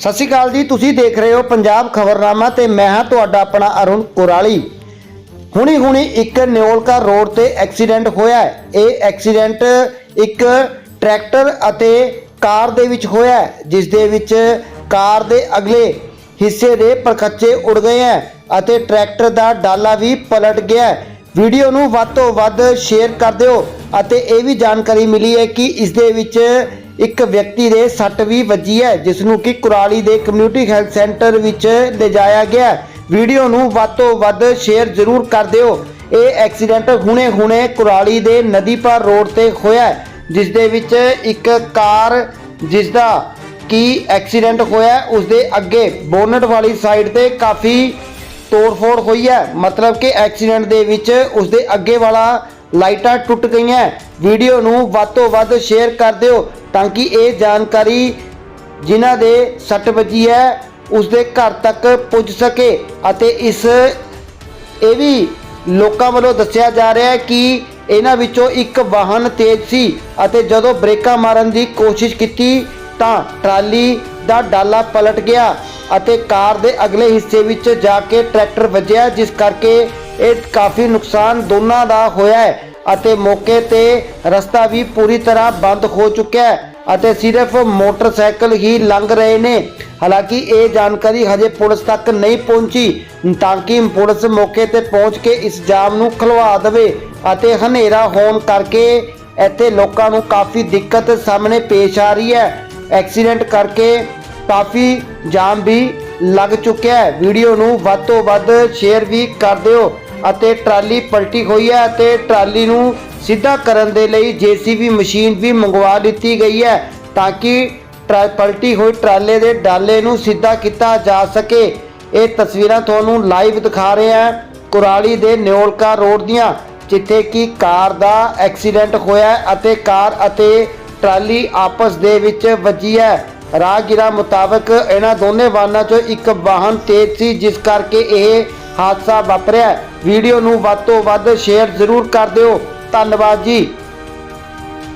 ਸਤਿ ਸ਼੍ਰੀ ਅਕਾਲ ਜੀ, ਤੁਸੀਂ ਦੇਖ ਰਹੇ ਹੋ ਪੰਜਾਬ ਖਬਰਨਾਮਾ ਤੇ ਮੈਂ ਹਾਂ ਤੁਹਾਡਾ ਆਪਣਾ ਅਰੁਣ ਕੁਰਾਲੀ। ਹੁਣੀ ਹੁਣੀ ਇੱਕ ਨਿਓਲਕਾ ਰੋਡ ਤੇ ਐਕਸੀਡੈਂਟ ਹੋਇਆ ਹੈ। ਇਹ ਐਕਸੀਡੈਂਟ ਇੱਕ ਟਰੈਕਟਰ ਅਤੇ ਕਾਰ ਦੇ ਵਿੱਚ ਹੋਇਆ ਜਿਸ ਦੇ ਵਿੱਚ ਕਾਰ ਦੇ ਅਗਲੇ ਹਿੱਸੇ ਦੇ ਪਰਖੱਚੇ ਉੜ ਗਏ ਹੈ ਅਤੇ ਟਰੈਕਟਰ ਦਾ ਡਾਲਾ ਵੀ ਪਲਟ ਗਿਆ ਵੀਡੀਓ ਨੂੰ ਵੱਧ ਤੋਂ ਵੱਧ ਸ਼ੇਅਰ ਕਰ ਦਿਓ ਅਤੇ ਇਹ ਵੀ ਜਾਣਕਾਰੀ ਮਿਲੀ ਹੈ ਕਿ ਇਸ ਦੇ ਵਿੱਚ ਇੱਕ ਵਿਅਕਤੀ ਦੇ ਸੱਟ ਵੀ ਵੱਜੀ ਹੈ ਜਿਸ ਨੂੰ ਕਿ ਕੁਰਾਲੀ ਦੇ ਕਮਿਊਨਿਟੀ ਹੈਲਥ ਸੈਂਟਰ ਵਿੱਚ ਲਿਜਾਇਆ ਗਿਆ ਵੀਡੀਓ ਨੂੰ ਵੱਧ ਤੋਂ ਵੱਧ ਸ਼ੇਅਰ ਜ਼ਰੂਰ ਕਰ ਦਿਓ। ਇਹ ਐਕਸੀਡੈਂਟ ਹੁਣੇ-ਹੁਣੇ ਕੁਰਾਲੀ ਦੇ ਨਦੀਪਾਰ ਰੋਡ ਤੇ ਹੋਇਆ ਜਿਸ ਦੇ ਵਿੱਚ ਇੱਕ ਕਾਰ ਜਿਸ ਦਾ ਕੀ ਐਕਸੀਡੈਂਟ ਹੋਇਆ ਹੈ, ਉਸ ਦੇ ਅੱਗੇ ਬੋਨਟ ਵਾਲੀ ਸਾਈਡ ਤੇ ਕਾਫੀ ਤੋੜ-ਫੋੜ ਹੋਈ ਹੈ। ਮਤਲਬ ਕਿ ਐਕਸੀਡੈਂਟ ਦੇ ਵਿੱਚ ਉਸ ਦੇ ਅੱਗੇ ਵਾਲਾ ਲਾਈਟਾਂ ਟੁੱਟ ਗਈਆਂ। ਵੀਡੀਓ ਨੂੰ ਵੱਧ ਤੋਂ ਵੱਧ ਸ਼ੇਅਰ ਕਰ ਦਿਓ ਤਾਂ ਕਿ ਇਹ ਜਾਣਕਾਰੀ ਜਿਨ੍ਹਾਂ ਦੇ ਸੱਟ ਵੱਜੀ ਹੈ, ਉਸ ਦੇ ਘਰ ਤੱਕ ਪੁੱਜ ਸਕੇ ਅਤੇ ਇਸ ਇਹ ਵੀ ਲੋਕਾਂ ਵੱਲੋਂ ਦੱਸਿਆ ਜਾ ਰਿਹਾ ਹੈ ਕਿ ਇਹਨਾਂ ਵਿੱਚੋਂ ਇੱਕ ਵਾਹਨ ਤੇਜ਼ ਸੀ ਅਤੇ ਜਦੋਂ ਬ੍ਰੇਕਾਂ ਮਾਰਨ ਦੀ ਕੋਸ਼ਿਸ਼ ਕੀਤੀ ਤਾਂ ਟਰਾਲੀ ਦਾ ਡਾਲਾ ਪਲਟ ਗਿਆ ਅਤੇ ਕਾਰ ਦੇ ਅਗਲੇ ਹਿੱਸੇ ਵਿੱਚ ਜਾ ਕੇ ਟਰੈਕਟਰ ਵੱਜਿਆ, ਜਿਸ ਕਰਕੇ ਇਹ ਕਾਫੀ ਨੁਕਸਾਨ ਦੋਨਾਂ ਦਾ ਹੋਇਆ ਹੈ ਅਤੇ ਮੌਕੇ ਤੇ ਰਸਤਾ ਵੀ ਪੂਰੀ ਤਰ੍ਹਾਂ ਬੰਦ ਹੋ ਚੁੱਕਿਆ ਹੈ ਅਤੇ ਸਿਰਫ ਮੋਟਰਸਾਈਕਲ ਹੀ ਲੰਘ ਰਹੇ ਨੇ। ਹਾਲਾਂਕਿ ਇਹ ਜਾਣਕਾਰੀ ਹਜੇ ਪੁਲਿਸ ਤੱਕ ਨਹੀਂ ਪਹੁੰਚੀ, ਤਾਂ ਕਿ ਪੁਲਿਸ ਮੌਕੇ ਤੇ ਪਹੁੰਚ ਕੇ ਇਸ ਜਾਮ ਨੂੰ ਖਲਵਾ ਦੇਵੇ ਅਤੇ ਹਨੇਰਾ ਹੋਣ ਕਰਕੇ ਇੱਥੇ ਲੋਕਾਂ ਨੂੰ ਕਾਫੀ ਦਿੱਕਤ ਸਾਹਮਣੇ ਪੇਸ਼ ਆ ਰਹੀ ਹੈ। ਐਕਸੀਡੈਂਟ ਕਰਕੇ ਕਾਫੀ ਜਾਮ ਵੀ ਲੱਗ ਚੁੱਕਿਆ ਹੈ। ਵੀਡੀਓ ਨੂੰ ਵੱਧ ਤੋਂ ਵੱਧ ਸ਼ੇਅਰ ਵੀ ਕਰ ਦਿਓ। ਅਤੇ ਟਰਾਲੀ ਪਲਟੀ ਹੋਈ ਹੈ ਅਤੇ ਟਰਾਲੀ ਨੂੰ ਸਿੱਧਾ ਕਰਨ ਦੇ ਲਈ ਜੀਸੀਬੀ ਮਸ਼ੀਨ ਵੀ ਮੰਗਵਾ ਲਿੱਤੀ ਗਈ ਹੈ ਤਾਂ ਕਿ ਟਰਾ- ਪਲਟੀ ਹੋਈ ਟਰਾਲੇ ਦੇ ਡਾਲੇ ਨੂੰ ਸਿੱਧਾ ਕੀਤਾ ਜਾ ਸਕੇ। ਇਹ ਤਸਵੀਰਾਂ ਤੁਹਾਨੂੰ ਲਾਈਵ ਦਿਖਾ ਰਹੇ ਹਾਂ ਕੁਰਾਲੀ ਦੇ ਨਿਓਲਕਾ ਰੋਡ ਦੀਆਂ, ਜਿੱਥੇ ਕਿ ਕਾਰ ਦਾ ਐਕਸੀਡੈਂਟ ਹੋਇਆ ਅਤੇ ਕਾਰ ਅਤੇ ਟਰਾਲੀ ਆਪਸ ਦੇ ਵਿੱਚ ਵੱਜੀ ਹੈ। ਰਾਹਗੀਰਾਂ ਮੁਤਾਬਕ ਇਹਨਾਂ ਦੋਨੇ ਵਾਹਨਾਂ 'ਚੋਂ ਇੱਕ ਵਾਹਨ ਤੇਜ਼ ਸੀ, ਜਿਸ ਕਰਕੇ ਇਹ ਹਾਦਸਾ ਵਾਪਰਿਆ। ਵੀਡੀਓ ਨੂੰ ਵੱਧ ਤੋਂ ਵੱਧ ਸ਼ੇਅਰ ਜ਼ਰੂਰ ਕਰ ਦਿਓ। ਧੰਨਵਾਦ ਜੀ।